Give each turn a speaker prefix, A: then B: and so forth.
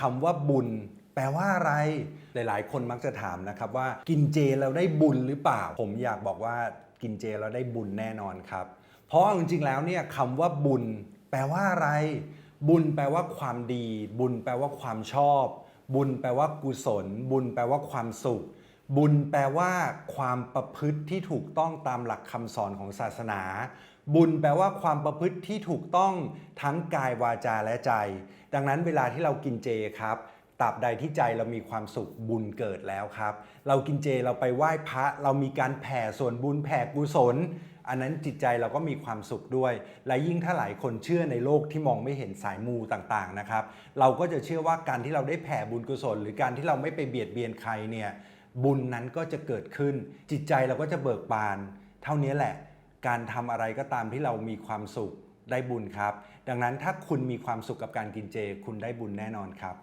A: คำว่าบุญ แปลว่าอะไร หลาย ๆ คนมักจะถามนะครับว่า กินเจเราได้บุญหรือเปล่า ผมอยากบอกว่ากินเจเราได้บุญแน่นอนครับ เพราะจริง ๆ แล้วเนี่ยคำว่าบุญ แปลว่าอะไร บุญแปลว่าความดี บุญแปลว่าความชอบ บุญแปลว่ากุศล บุญแปลว่าความสุข บุญแปลว่าความประพฤติที่ถูกต้องตามหลักคำสอนของศาสนา บุญแปลว่าความประพฤติที่ถูกต้องทั้งกายวาจาและใจ ดังนั้นเวลาที่เรากินเจครับตราบใดที่ใจเรามีความสุขบุญเกิดแล้วครับ เรากินเจเราไปไหว้พระ เรามีการแผ่ส่วนบุญแผ่กุศล อันนั้นจิตใจเราก็มีความสุขด้วย และยิ่งถ้าหลายคนเชื่อในโลกที่มองไม่เห็นสายมูต่างๆนะครับ เราก็จะเชื่อว่าการที่เราได้แผ่บุญกุศล หรือการที่เราไม่ไปเบียดเบียนใครเนี่ย บุญนั้นก็จะเกิดขึ้น จิตใจเราก็จะเบิกบาน เท่านี้แหละ การทำอะไรก็ตามที่เรามีความสุขได้บุญครับ ดังนั้นถ้าคุณมีความสุขกับการกินเจ คุณได้บุญแน่นอนครับ